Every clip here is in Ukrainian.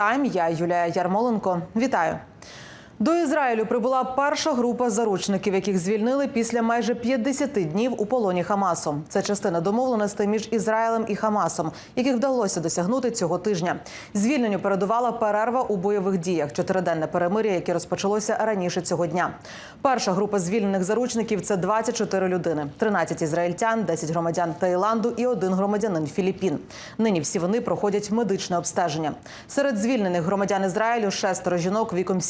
Тайм. Я Юлія Ярмоленко. Вітаю. До Ізраїлю прибула перша група заручників, яких звільнили після майже 50 днів у полоні Хамасу. Це частина домовленостей між Ізраїлем і Хамасом, яких вдалося досягнути цього тижня. Звільненню передувала перерва у бойових діях, чотириденне перемир'я, яке розпочалося раніше цього дня. Перша група звільнених заручників це 24 людини: 13 ізраїльтян, 10 громадян Таїланду і один громадянин Філіппін. Нині всі вони проходять медичне обстеження. Серед звільнених громадян Ізраїлю шестеро жінок віком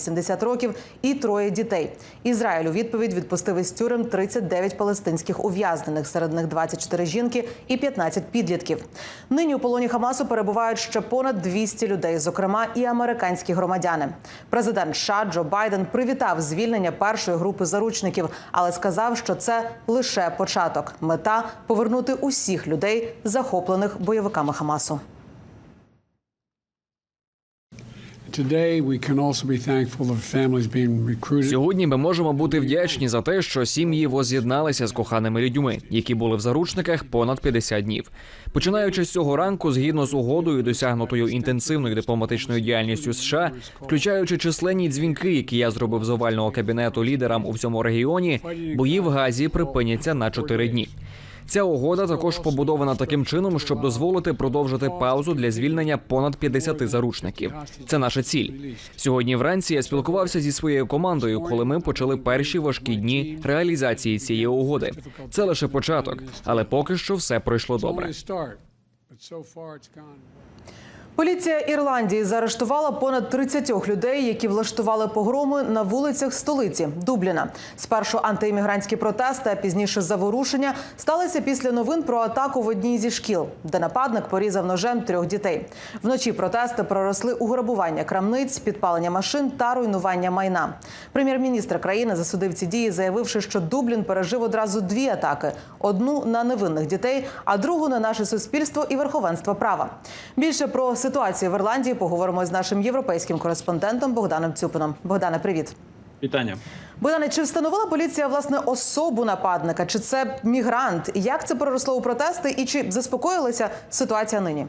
70-80 років і троє дітей. Ізраїль у відповідь відпустив із тюрем 39 палестинських ув'язнених, серед них 24 жінки і 15 підлітків. Нині у полоні Хамасу перебувають ще понад 200 людей, зокрема і американські громадяни. Президент США Джо Байден привітав звільнення першої групи заручників, але сказав, що це лише початок. Мета повернути усіх людей, захоплених бойовиками Хамасу. Сьогодні ми можемо бути вдячні за те, що сім'ї воз'єдналися з коханими людьми, які були в заручниках понад 50 днів. Починаючи з цього ранку, згідно з угодою, досягнутою інтенсивною дипломатичною діяльністю США, включаючи численні дзвінки, які я зробив з овального кабінету лідерам у всьому регіоні, бої в Газі припиняться на 4 дні. Ця угода також побудована таким чином, щоб дозволити продовжити паузу для звільнення понад 50 заручників. Це наша ціль. Сьогодні вранці я спілкувався зі своєю командою, коли ми почали перші важкі дні реалізації цієї угоди. Це лише початок, але поки що все пройшло добре. Поліція Ірландії заарештувала понад 30 людей, які влаштували погроми на вулицях столиці Дубліна. Спершу антиіммігрантські протести, а пізніше заворушення сталися після новин про атаку в одній зі шкіл, де нападник порізав ножем трьох дітей. Вночі протести проросли у грабування крамниць, підпалення машин та руйнування майна. Прем'єр-міністр країни засудив ці дії, заявивши, що Дублін пережив одразу дві атаки: одну на невинних дітей, а другу на наше суспільство і верховенство права. Більше про ситуацію в Ірландії поговоримо з нашим європейським кореспондентом Богданом Цюпином. Богдане, привіт. Вітання. Богдане, чи встановила поліція власне особу нападника? Чи це мігрант? Як це переросло у протести? І чи заспокоїлася ситуація нині?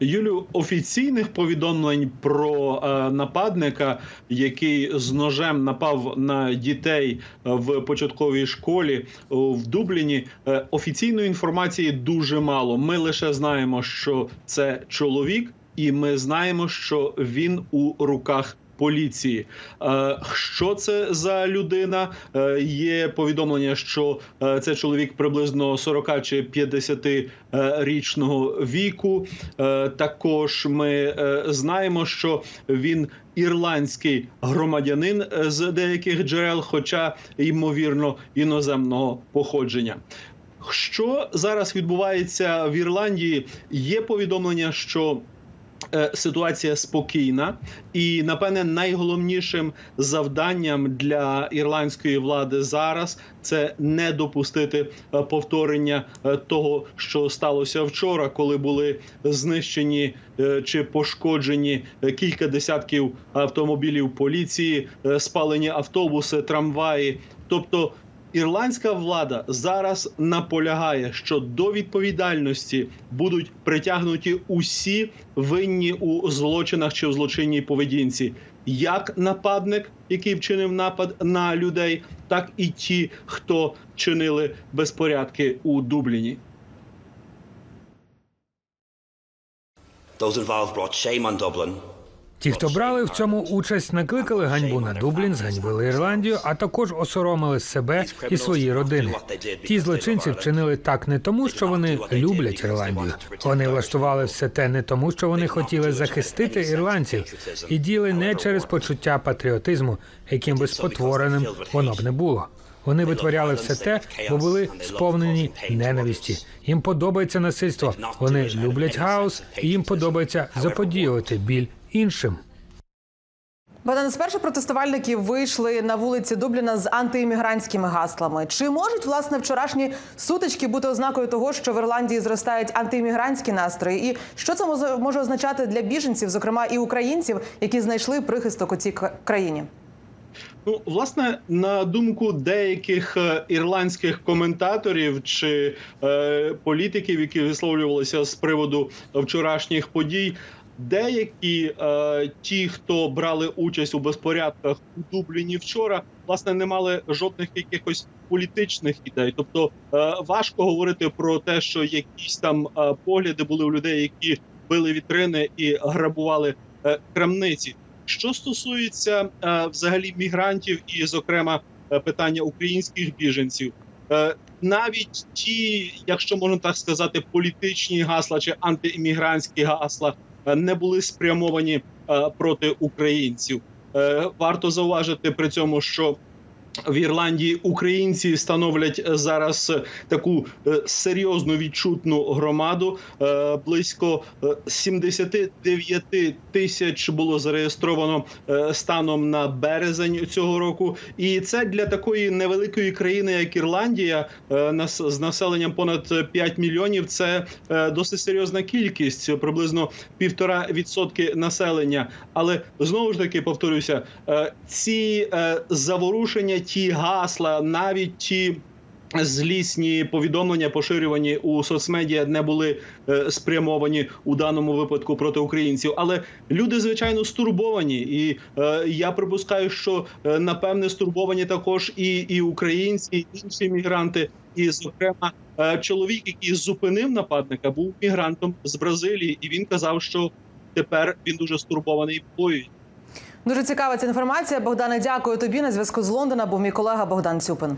Юлю офіційних повідомлень про е, нападника, який з ножем напав на дітей е, в початковій школі е, в Дубліні. е, офіційної інформації дуже мало. Ми лише знаємо, що це чоловік, і ми знаємо, що він у руках. Поліції, Е, що це за людина? Е, Є повідомлення, що е, це чоловік приблизно 40 чи 50 е, річного віку. Також ми знаємо, що він ірландський громадянин з деяких джерел, хоча ймовірно іноземного походження. Що зараз відбувається в Ірландії? Є повідомлення, що ситуація спокійна, і напевне найголовнішим завданням для ірландської влади зараз це не допустити е, повторення е, того, що сталося вчора, коли були знищені е, чи пошкоджені е, кілька десятків автомобілів поліції, е, спалені автобуси, трамваї. Тобто Ірландська влада зараз наполягає, що до відповідальності будуть притягнуті усі винні у злочинах чи в злочинній поведінці, як нападник, який вчинив напад на людей, так і ті, хто чинили безпорядки у Дубліні. Those involved brought shame on Dublin. Ті, хто брали в цьому участь, накликали ганьбу на Дублін, зганьбили Ірландію, а також осоромили себе і свої родини. Ті злочинці вчинили так не тому, що вони люблять Ірландію. Вони влаштували все те не тому, що вони хотіли захистити ірландців, і діяли не через почуття патріотизму, яким би спотвореним воно б не було. Вони витворяли все те, бо були сповнені ненависті. Їм подобається насильство. Вони люблять хаос, і їм подобається заподіювати біль іншим. Богдан, спершу протестувальники вийшли на вулиці Дубліна з антиіммігрантськими гаслами. Чи можуть власне вчорашні сутички бути ознакою того, що в Ірландії зростають антиіммігрантські настрої? І що це може- означати для біженців, зокрема і українців, які знайшли прихисток у цій країні? Ну, власне, на думку деяких е, ірландських коментаторів чи е, політиків, які висловлювалися з приводу вчорашніх подій. Деякі е, ті, хто брали участь у безпорядках у Дубліні вчора, власне, не мали жодних якихось політичних ідей. Тобто е, важко говорити про те, що якісь там е, погляди були у людей, які били вітрини і грабували е, крамниці. Що стосується е, взагалі мігрантів, і, зокрема, е, питання українських біженців, е, навіть ті, якщо можна так сказати, політичні гасла чи антиіммігрантські гасла не були спрямовані е, проти українців. Е, Варто зауважити при цьому, що в Ірландії українці становлять е, зараз е, таку е, серйозну відчутну громаду. Близько е, 79 тисяч було зареєстровано станом на березень цього року. І це для такої невеликої країни, як Ірландія, з населенням понад 5 мільйонів. Це досить серйозна кількість, приблизно півтора відсотки населення. Але знову ж таки повторюся, ці заворушення, ті гасла, навіть ті. Злісні повідомлення, поширювані у соцмедіа, не були е, спрямовані у даному випадку проти українців. Але люди звичайно стурбовані, і е, я припускаю, що е, напевне стурбовані також і, і українці, і інші мігранти. І, зокрема, е, чоловік, який зупинив нападника, був мігрантом з Бразилії, і він казав, що тепер він дуже стурбований і боює. Дуже цікава ця інформація. Богдане, дякую тобі. На зв'язку з Лондона був мій колега Богдан Цюпин.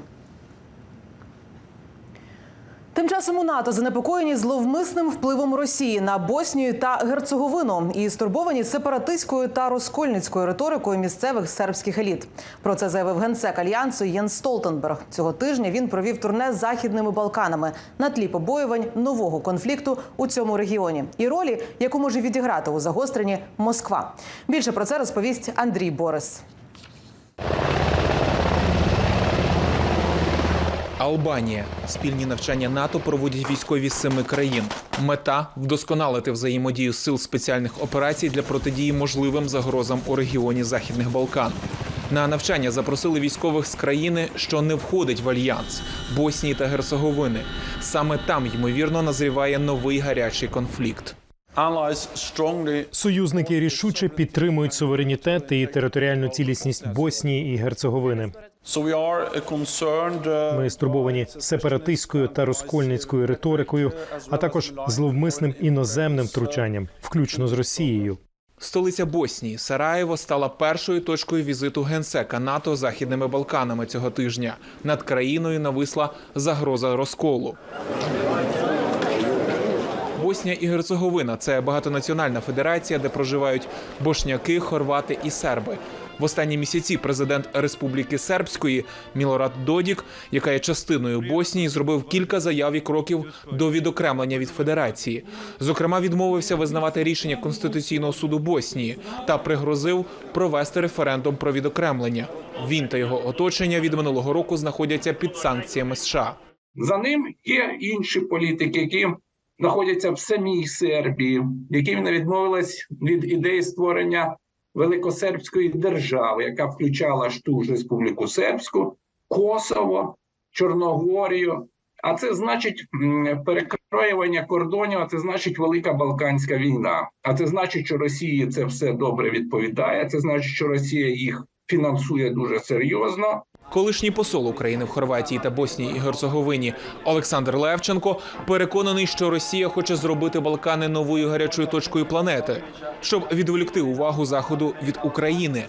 Тим часом у НАТО занепокоєні зловмисним впливом Росії на Боснію та Герцеговину і стурбовані сепаратистською та розкольницькою риторикою місцевих сербських еліт. Про це заявив генсек альянсу Єн Столтенберг. Цього тижня він провів турне з західними Балканами на тлі побоювань нового конфлікту у цьому регіоні і ролі, яку може відіграти у загостренні Москва. Більше про це розповість Андрій Борис. Албанія спільні навчання НАТО проводять військові з семи країн. Мета вдосконалити взаємодію сил спеціальних операцій для протидії можливим загрозам у регіоні Західних Балкан. На навчання запросили військових з країни, що не входить в альянс Боснії та Герцеговини. Саме там ймовірно назріває новий гарячий конфлікт. Союзники рішуче підтримують суверенітет і територіальну цілісність Боснії і Герцеговини. Ми стурбовані сепаратистською та розкольницькою риторикою, а також зловмисним іноземним втручанням, включно з Росією. Столиця Боснії Сараєво стала першою точкою візиту генсека НАТО західними Балканами цього тижня. Над країною нависла загроза розколу. Боснія і Герцеговина це багатонаціональна федерація, де проживають бошняки, хорвати і серби. В останні місяці президент Республіки Сербської Мілорад Додік, яка є частиною Боснії, зробив кілька заяв і кроків до відокремлення від федерації. Зокрема, відмовився визнавати рішення Конституційного суду Боснії та пригрозив провести референдум про відокремлення. Він та його оточення від минулого року знаходяться під санкціями США. За ним є інші політики, які знаходяться в самій Сербії, які відмовились від ідеї створення великосербської держави, яка включала ту ж Республіку Сербську, Косово, Чорногорію. А це значить перекроювання кордонів, а це значить велика Балканська війна. А це значить, що Росії це все добре відповідає. Це значить, що Росія їх фінансує дуже серйозно. Колишній посол України в Хорватії та Боснії і Герцеговині Олександр Левченко переконаний, що Росія хоче зробити Балкани новою гарячою точкою планети, щоб відволікти увагу заходу від України.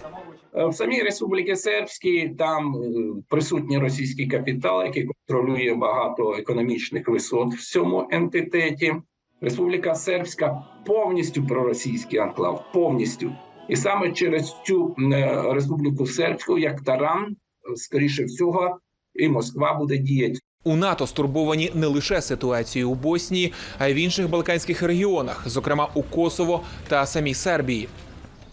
Е, В самій Республіці Сербській там е, присутній російський капітал, який контролює багато економічних висот в цьому ентитеті. Республіка Сербська повністю проросійський анклав, повністю. І саме через цю е, Республіку Сербську, як таран, скоріше всього, і Москва буде діяти. У НАТО стурбовані не лише ситуацією у Боснії, а й в інших балканських регіонах, зокрема у Косово та самій Сербії.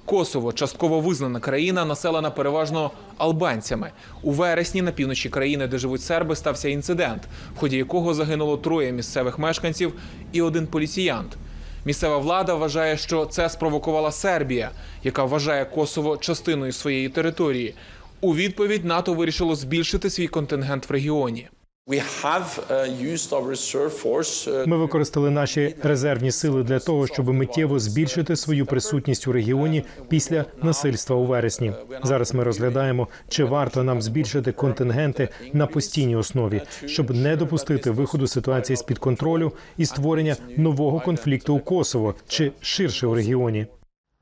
Косово частково визнана країна, населена переважно албанцями. У вересні на півночі країни, де живуть серби, стався інцидент, в ході якого загинуло троє місцевих мешканців і один поліціянт. Місцева влада вважає, що це спровокувала Сербія, яка вважає Косово частиною своєї території. У відповідь НАТО вирішило збільшити свій контингент в регіоні. Ми використали наші резервні сили для того, щоб миттєво збільшити свою присутність у регіоні після насильства у вересні. Зараз ми розглядаємо, чи варто нам збільшити контингенти на постійній основі, щоб не допустити виходу ситуації з під контролю і створення нового конфлікту у Косово чи ширше у регіоні.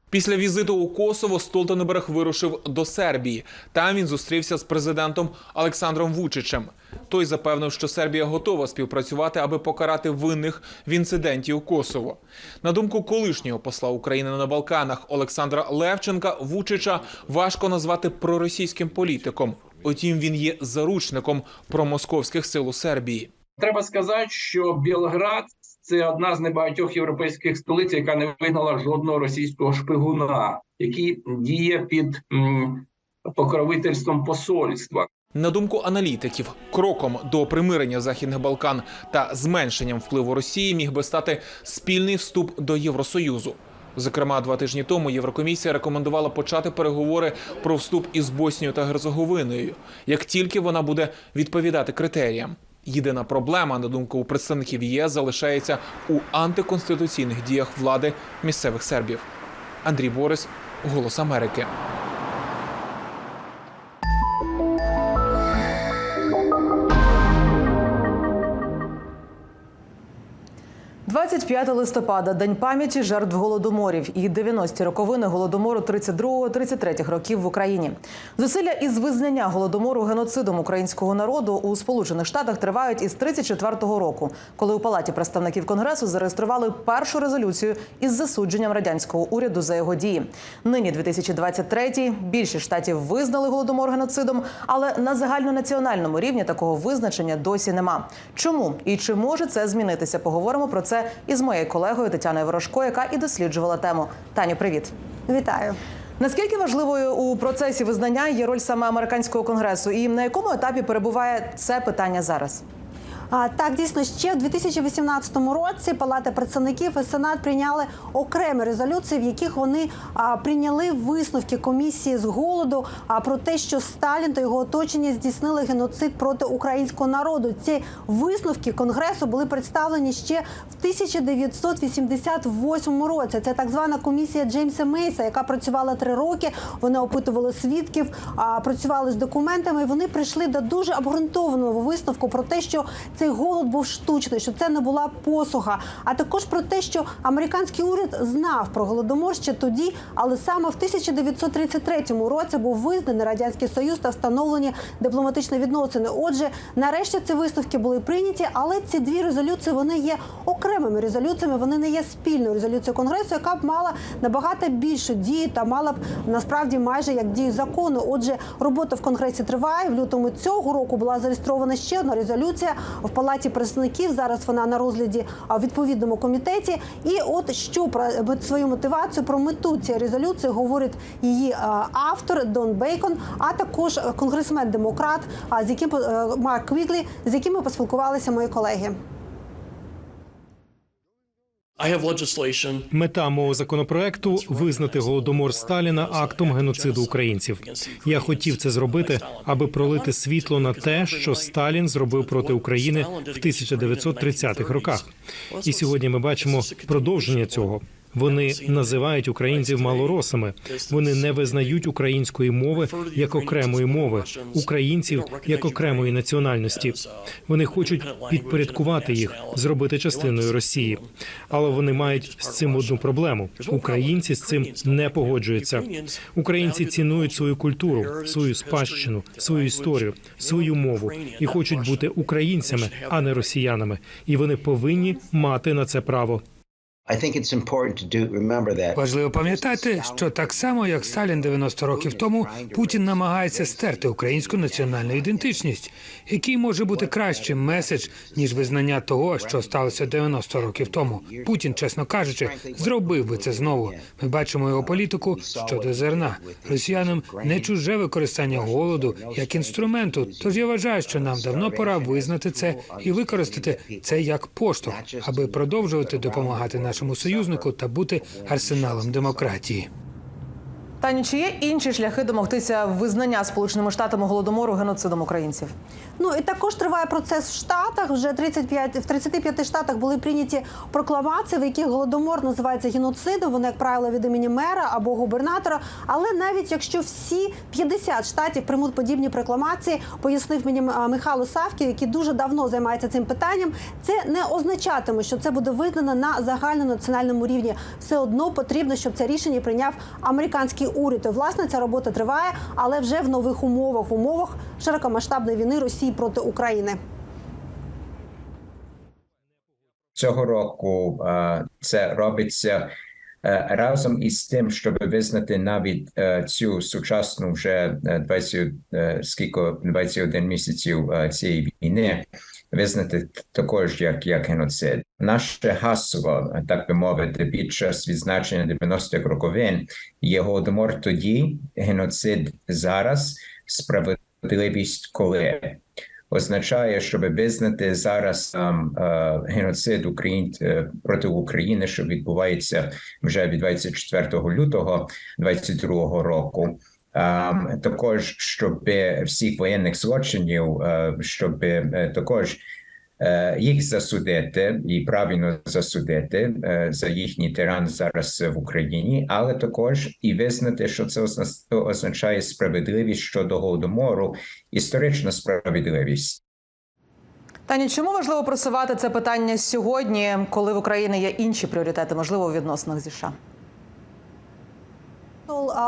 Після візиту у Косово Столтенберг вирушив до Сербії. Там він зустрівся з президентом Олександром Вучичем. Той запевнив, що Сербія готова співпрацювати, аби покарати винних в інциденті у Косово. На думку колишнього посла України на Балканах Олександра Левченка, Вучича важко назвати проросійським політиком. Утім, він є заручником промосковських сил у Сербії. Треба сказати, що Білград це одна з небагатьох європейських столиць, яка не вигнала жодного російського шпигуна, який діє під м, покровительством посольства. На думку аналітиків, кроком до примирення західних Балкан та зменшенням впливу Росії міг би стати спільний вступ до Євросоюзу. Зокрема, два тижні тому Єврокомісія рекомендувала почати переговори про вступ із Боснією та Герцеговиною, як тільки вона буде відповідати критеріям. Єдина проблема, на думку представників ЄС, залишається у антиконституційних діях влади місцевих сербів. Андрій Борис, Голос Америки. 25 листопада день пам'яті жертв голодоморів і 90-ті роковини голодомору 32-33 років в Україні. Зусилля із визнання голодомору геноцидом українського народу у Сполучених Штатах тривають із 34-го року, коли у палаті представників конгресу зареєстрували першу резолюцію із засудженням радянського уряду за його дії. Нині 2023 більшість штатів визнали голодомор геноцидом, але на загальнонаціональному рівні такого визначення досі нема. Чому і чи може це змінитися? Поговоримо про це із моєю колегою Тетяною Ворожко, яка і досліджувала тему. Таню, привіт. Вітаю. Наскільки важливою у процесі визнання є роль саме американського конгресу, і на якому етапі перебуває це питання зараз? А, так, дійсно, ще в 2018 році Палата представників і Сенат прийняли окремі резолюції, в яких вони прийняли висновки комісії з голоду а, про те, що Сталін та його оточення здійснили геноцид проти українського народу. Ці висновки конгресу були представлені ще в 1988 році. Це так звана комісія Джеймса Мейса, яка працювала три роки. Вони опитували свідків, працювали з документами. і Вони прийшли до дуже обґрунтованого висновку про те, що цей голод був штучний, що це не була посуха, а також про те, що американський уряд знав про голодомор ще тоді, але саме в 1933 році був визнаний радянський союз та встановлені дипломатичні відносини. Отже, нарешті ці висновки були прийняті, але ці дві резолюції вони є окремими резолюціями. Вони не є спільною резолюцією конгресу, яка б мала набагато більшу дію та мала б насправді майже як дію закону. Отже, робота в конгресі триває. В лютому цього року була зареєстрована ще одна резолюція в палаті представників. Зараз вона на розгляді в відповідному комітеті. І от що про свою мотивацію про мету цієї резолюції говорить її автор Дон Бейкон, а також е, конгресмен демократ, з яким е, Марк Квіклі, з якими поспілкувалися мої колеги. Мета мого законопроекту визнати голодомор Сталіна актом геноциду українців. Я хотів це зробити, аби пролити світло на те, що Сталін зробив проти України в 1930-х роках. І сьогодні ми бачимо продовження цього. Вони називають українців малоросами. Вони не визнають української мови як окремої мови, українців як окремої національності. Вони хочуть підпорядкувати їх, зробити частиною Росії. Але вони мають з цим одну проблему: українці з цим не погоджуються. Українці цінують свою культуру, свою спадщину, свою історію, свою мову і хочуть бути українцями, а не росіянами. І вони повинні мати на це право. Важливо пам'ятати, що так само як Сталін 90 років тому, Путін намагається стерти українську національну ідентичність, який може бути кращим меседж ніж визнання того, що сталося 90 років тому. Путін, чесно кажучи, зробив би це знову. Ми бачимо його політику щодо зерна. Росіянам не чуже використання голоду як інструменту. Тож я вважаю, що нам давно пора визнати це і використати це як поштовх, аби продовжувати допомагати нашим нашому союзнику та бути арсеналом демократії. Тані, чи є інші шляхи домогтися визнання Сполученими Штатами голодомору геноцидом українців? Ну і також триває процес в Штатах. Вже 35, в 35 штатах були прийняті прокламації, в яких голодомор називається геноцидом. Вони, як правило, від імені мера або губернатора. Але навіть якщо всі 50 штатів приймуть подібні прокламації, пояснив мені Михайло Савків, який дуже давно займається цим питанням. Це не означатиме, що це буде визнано на загальнонаціональному рівні. Все одно потрібно, щоб це рішення прийняв американський уряд. І, власне, ця робота триває, але вже в нових умовах, умовах широкомасштабної війни Росії проти України. цього року е, це робиться е, разом із тим, щоб визнати навіть е, цю сучасну вже е, 20, е, скільки 21 місяців цієї війни, визнати також як, як геноцид. Наше гасло, так би мовити, під час відзначення 90-х роковин є голодомор тоді, геноцид зараз, справедливість коли означає, щоб визнати зараз um, е, геноцид Україн е, проти України, що відбувається вже від 24 лютого 22 року. Um, також щоб всіх воєнних злочинів, е, щоб е, також е, їх засудити і правильно засудити е, за їхній тиран зараз в Україні, але також і визнати, що це озна- означає справедливість щодо голодомору, історична справедливість. Тані, чому важливо просувати це питання сьогодні, коли в Україні є інші пріоритети, можливо, у відносинах зі США?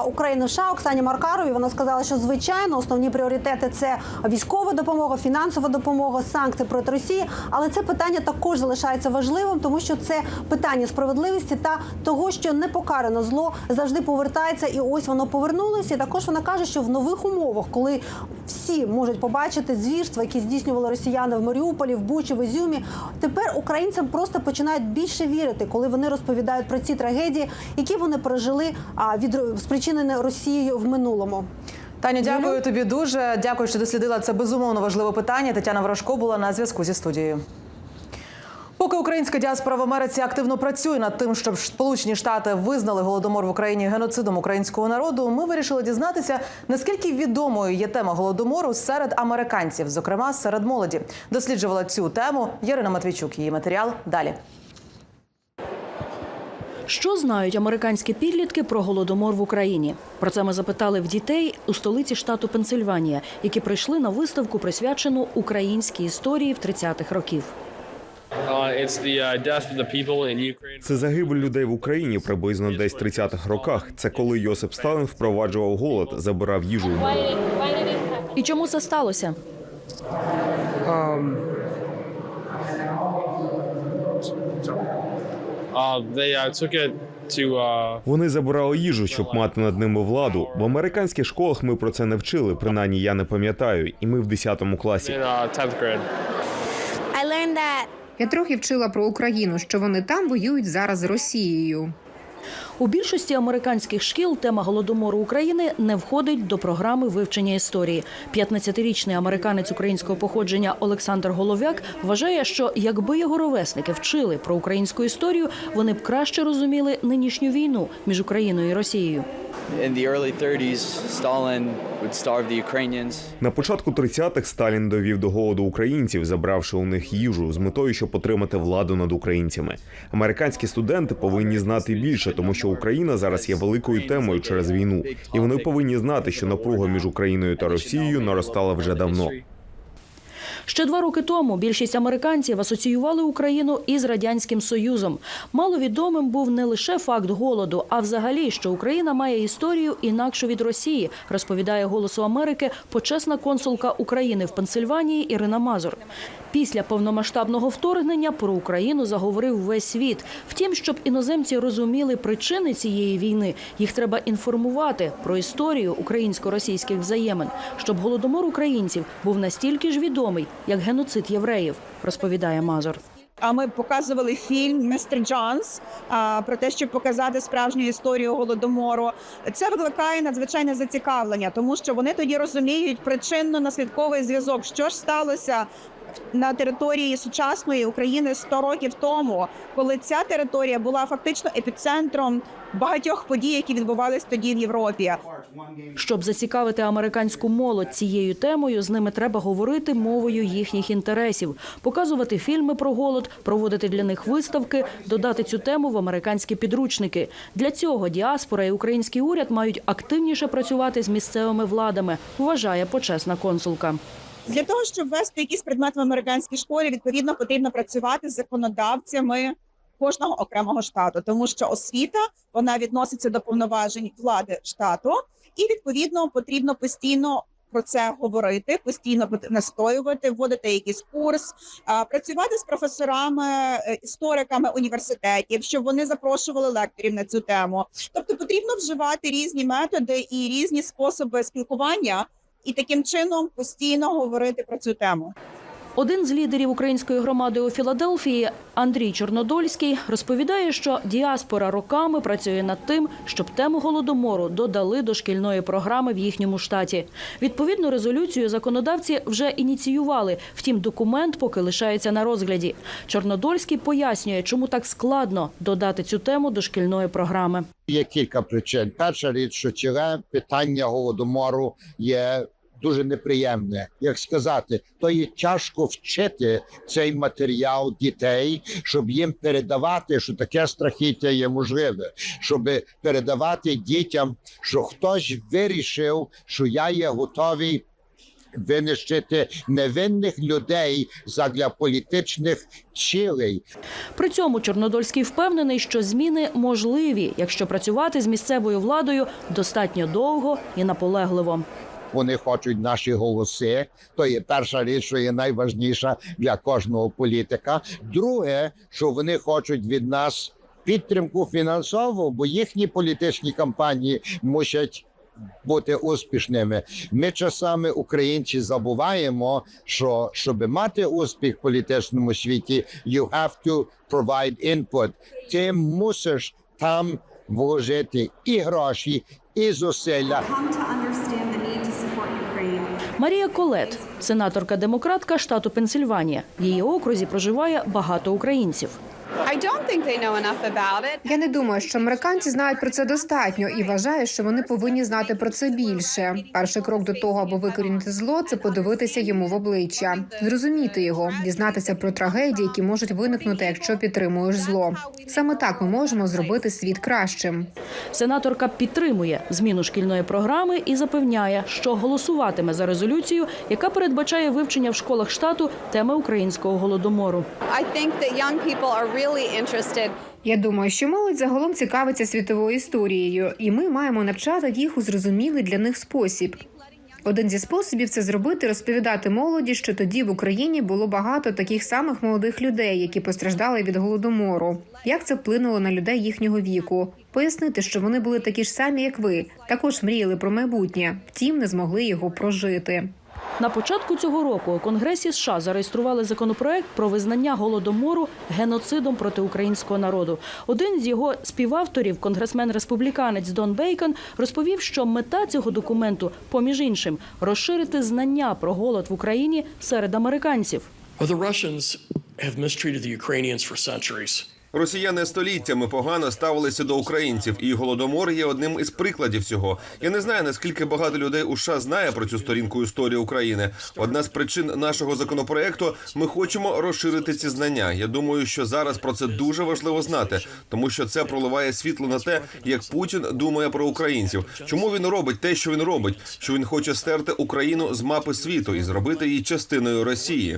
України США Оксані Маркарові вона сказала, що звичайно основні пріоритети це військова допомога, фінансова допомога, санкції проти Росії. Але це питання також залишається важливим, тому що це питання справедливості та того, що непокарано зло завжди повертається, і ось воно повернулося. І також вона каже, що в нових умовах, коли всі можуть побачити звірства, які здійснювали росіяни в Маріуполі, в Бучі, в Ізюмі, тепер українцям просто починають більше вірити, коли вони розповідають про ці трагедії, які вони пережили від спричинені Росією в минулому. Таню, дякую тобі дуже. Дякую, що дослідила це безумовно важливе питання. Тетяна Ворожко була на зв'язку зі студією. Поки українська діаспора в Америці активно працює над тим, щоб Сполучені Штати визнали голодомор в Україні геноцидом українського народу, ми вирішили дізнатися, наскільки відомою є тема голодомору серед американців, зокрема серед молоді. Досліджувала цю тему Ярина Матвійчук. Її матеріал далі. Що знають американські підлітки про голодомор в Україні? Про це ми запитали в дітей у столиці штату Пенсильванія, які прийшли на виставку, присвячену українській історії в 30-х років. Це загибель людей в Україні приблизно десь в 30-х роках. Це коли Йосип Сталін впроваджував голод, забирав їжу. І чому це сталося? Вони забирали їжу, щоб мати над ними владу. В американських школах ми про це не вчили. Принаймні я не пам'ятаю, і ми в 10 класі. Я трохи вчила про Україну, що вони там воюють зараз з Росією. У більшості американських шкіл тема голодомору України не входить до програми вивчення історії. 15-річний американець українського походження Олександр Головяк вважає, що якби його ровесники вчили про українську історію, вони б краще розуміли нинішню війну між Україною і Росією. На початку 30-х Сталін довів до голоду українців, забравши у них їжу з метою, щоб отримати владу над українцями. Американські студенти повинні знати більше, тому що Україна зараз є великою темою через війну, і вони повинні знати, що напруга між Україною та Росією наростала вже давно. Ще два роки тому більшість американців асоціювали Україну із радянським союзом. Маловідомим був не лише факт голоду, а взагалі, що Україна має історію інакшу від Росії, розповідає голосу Америки почесна консулка України в Пенсильванії Ірина Мазур. Після повномасштабного вторгнення про Україну заговорив весь світ. Втім, щоб іноземці розуміли причини цієї війни, їх треба інформувати про історію українсько-російських взаємин, щоб голодомор українців був настільки ж відомий, як геноцид євреїв, розповідає Мазур. А ми показували фільм «Містер Джонс» про те, щоб показати справжню історію голодомору. Це викликає надзвичайне зацікавлення, тому що вони тоді розуміють причинно-наслідковий зв'язок, що ж сталося на території сучасної України 100 років тому, коли ця територія була фактично епіцентром багатьох подій, які відбувалися тоді в Європі. Щоб зацікавити американську молодь цією темою, з ними треба говорити мовою їхніх інтересів, показувати фільми про голод, проводити для них виставки, додати цю тему в американські підручники. Для цього діаспора і український уряд мають активніше працювати з місцевими владами, вважає почесна консулка. Для того щоб ввести якісь предмети в американській школі, відповідно потрібно працювати з законодавцями кожного окремого штату, тому що освіта вона відноситься до повноважень влади штату, і відповідно потрібно постійно. Про це говорити, постійно настоювати, вводити якийсь курс, працювати з професорами, е, істориками університетів, щоб вони запрошували лекторів на цю тему. Тобто потрібно вживати різні методи і різні способи спілкування, і таким чином постійно говорити про цю тему. Один з лідерів української громади у Філадельфії, Андрій Чорнодольський, розповідає, що діаспора роками працює над тим, щоб тему голодомору додали до шкільної програми в їхньому штаті. Відповідну резолюцію законодавці вже ініціювали. Втім, документ поки лишається на розгляді. Чорнодольський пояснює, чому так складно додати цю тему до шкільної програми. Є кілька причин. Перша річ, що ціле питання голодомору є дуже неприємне. Як сказати, то є тяжко вчити цей матеріал дітей, щоб їм передавати, що таке страхіття є можливе, щоб передавати дітям, що хтось вирішив, що я є готовий. Винищити невинних людей задля політичних цілей. При цьому Чорнодольський впевнений, що зміни можливі, якщо працювати з місцевою владою достатньо довго і наполегливо. Вони хочуть наші голоси. То є перша річ, що є найважніша для кожного політика. Друге, що вони хочуть від нас підтримку фінансову, бо їхні політичні кампанії мусять. Бути успішними. Ми часами українці забуваємо, що щоб мати успіх в політичному світі, you have to provide input. Ти мусиш там вложити і гроші, і зусилля. Марія Колет, сенаторка демократка штату Пенсильванія. В її окрузі проживає багато українців. Я не думаю, що американці знають про це достатньо і вважаю, що вони повинні знати про це більше. Перший крок до того, аби викорінити зло, це подивитися йому в обличчя, зрозуміти його, дізнатися про трагедії, які можуть виникнути, якщо підтримуєш зло. Саме так ми можемо зробити світ кращим. Сенаторка підтримує зміну шкільної програми і запевняє, що голосуватиме за резолюцію, яка передбачає вивчення в школах штату теми українського голодомору. Я думаю, що молодь загалом цікавиться світовою історією, і ми маємо навчати їх у зрозумілий для них спосіб. Один зі способів це зробити розповідати молоді, що тоді в Україні було багато таких самих молодих людей, які постраждали від голодомору. Як це вплинуло на людей їхнього віку? Пояснити, що вони були такі ж самі, як ви, також мріяли про майбутнє, втім не змогли його прожити. На початку цього року у Конгресі США зареєстрували законопроект про визнання голодомору геноцидом проти українського народу. Один з його співавторів, конгресмен-республіканець Дон Бейкон, розповів, що мета цього документу, поміж іншим, розширити знання про голод в Україні серед американців. Росіяни століттями погано ставилися до українців, і голодомор є одним із прикладів цього. Я не знаю наскільки багато людей у США знає про цю сторінку історії України. Одна з причин нашого законопроекту ми хочемо розширити ці знання. Я думаю, що зараз про це дуже важливо знати, тому що це проливає світло на те, як Путін думає про українців. Чому він робить те, що він робить? Що він хоче стерти Україну з мапи світу і зробити її частиною Росії.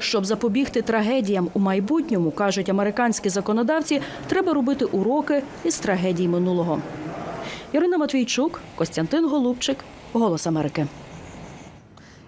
Щоб запобігти трагедіям у майбутньому, кажуть американські законодавці, треба робити уроки із трагедій минулого. Ірина Матвійчук, Костянтин Голубчик, Голос Америки.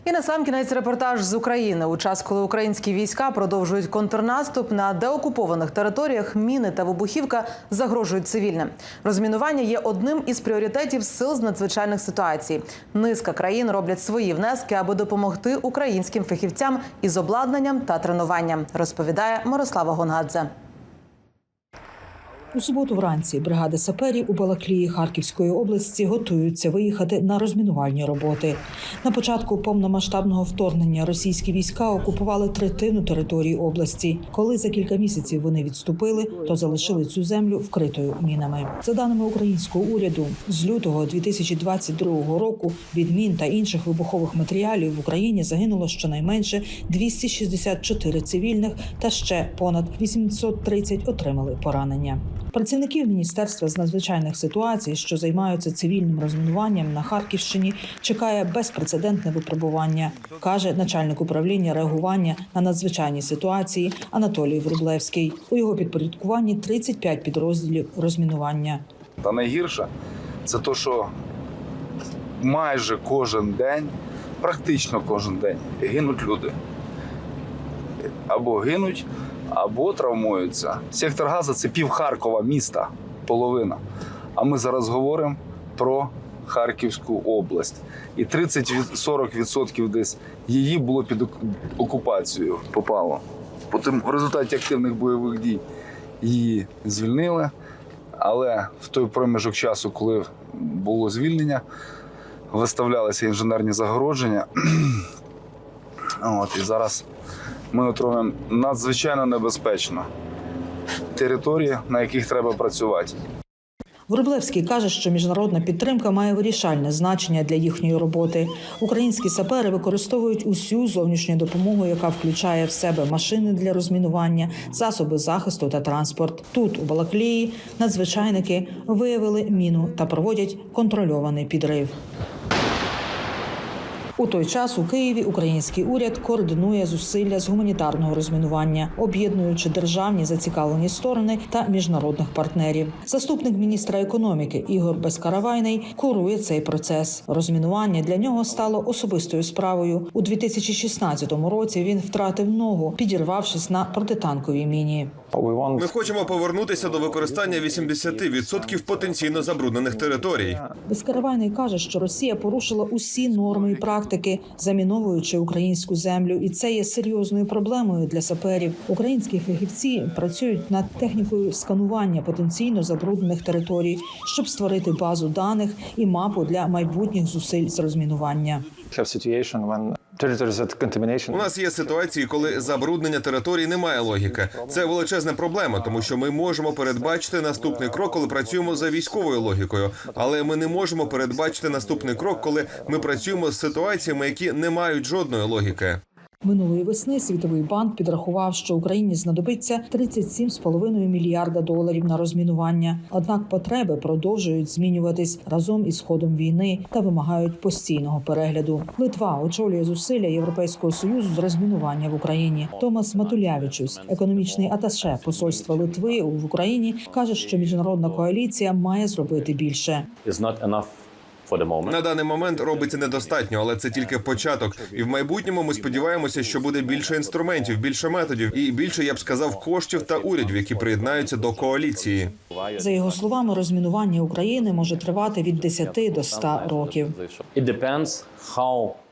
І на сам кінець репортаж з України. У час, коли українські війська продовжують контрнаступ на деокупованих територіях, міни та вибухівка загрожують цивільним. Розмінування є одним із пріоритетів сил з надзвичайних ситуацій. Низка країн роблять свої внески, аби допомогти українським фахівцям із обладнанням та тренуванням. Розповідає Мирослава Гонгадзе. У суботу вранці бригади саперів у Балаклії Харківської області готуються виїхати на розмінувальні роботи. На початку повномасштабного вторгнення російські війська окупували третину території області. Коли за кілька місяців вони відступили, то залишили цю землю вкритою мінами. За даними українського уряду, з лютого 2022 року від мін та інших вибухових матеріалів в Україні загинуло щонайменше 264 цивільних та ще понад 830 отримали поранення. Працівників міністерства з надзвичайних ситуацій, що займаються цивільним розмінуванням на Харківщині, чекає безпрецедентне випробування, каже начальник управління реагування на надзвичайні ситуації Анатолій Врублевський. У його підпорядкуванні 35 підрозділів розмінування. Та найгірше це то, що майже кожен день, практично кожен день, гинуть люди. Або гинуть, або травмуються. Сектор Газа це пів Харкова міста, половина. А ми зараз говоримо про Харківську область. І 30-40% десь її було під окупацією, попало. Потім в результаті активних бойових дій її звільнили. Але в той проміжок часу, коли було звільнення, виставлялися інженерні загородження. От, і зараз ми отримуємо надзвичайно небезпечно території, на яких треба працювати. Врублевський каже, що міжнародна підтримка має вирішальне значення для їхньої роботи. Українські сапери використовують усю зовнішню допомогу, яка включає в себе машини для розмінування, засоби захисту та транспорт. Тут у Балаклії надзвичайники виявили міну та проводять контрольований підрив. У той час у Києві український уряд координує зусилля з гуманітарного розмінування, об'єднуючи державні зацікавлені сторони та міжнародних партнерів. Заступник міністра економіки Ігор Безкаравайний курує цей процес. Розмінування для нього стало особистою справою. У 2016 році він втратив ногу, підірвавшись на протитанковій міні. Ми хочемо повернутися до використання 80% потенційно забруднених територій. Безкаравайний каже, що Росія порушила усі норми і практики, заміновуючи українську землю, і це є серйозною проблемою для саперів. Українські фахівці працюють над технікою сканування потенційно забруднених територій, щоб створити базу даних і мапу для майбутніх зусиль з розмінування. У нас є ситуації, коли забруднення територій не має логіки. Це величезна проблема, тому що ми можемо передбачити наступний крок, коли працюємо за військовою логікою. Але ми не можемо передбачити наступний крок, коли ми працюємо з ситуаціями, які не мають жодної логіки. Минулої весни Світовий банк підрахував, що Україні знадобиться 37,5 мільярда доларів на розмінування. Однак потреби продовжують змінюватись разом із ходом війни та вимагають постійного перегляду. Литва очолює зусилля Європейського союзу з розмінування в Україні. Томас Матулявічус, економічний аташе посольства Литви в Україні, каже, що міжнародна коаліція має зробити більше. На даний момент робиться недостатньо, але це тільки початок. І в майбутньому ми сподіваємося, що буде більше інструментів, більше методів і більше, я б сказав, коштів та урядів, які приєднаються до коаліції. За його словами, розмінування України може тривати від 10 до 100 років.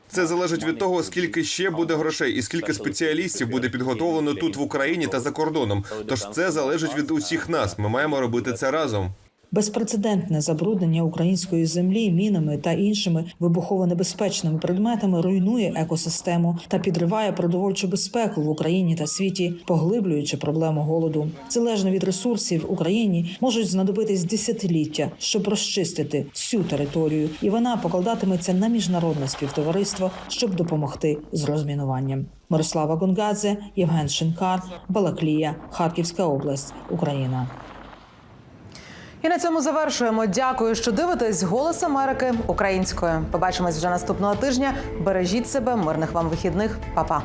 Це залежить від того, скільки ще буде грошей і скільки спеціалістів буде підготовлено тут в Україні та за кордоном. Тож це залежить від усіх нас. Ми маємо робити це разом. Безпрецедентне забруднення української землі мінами та іншими вибухово-небезпечними предметами руйнує екосистему та підриває продовольчу безпеку в Україні та світі, поглиблюючи проблему голоду. Залежно від ресурсів Україні можуть знадобитись десятиліття, щоб розчистити всю територію, і вона покладатиметься на міжнародне співтовариство, щоб допомогти з розмінуванням. Мирослава Гонгадзе, Євген Шинкар, Балаклія, Харківська область, Україна. І на цьому завершуємо. Дякую, що дивитесь Голос Америки українською. Побачимось вже наступного тижня. Бережіть себе, мирних вам вихідних, Па-па.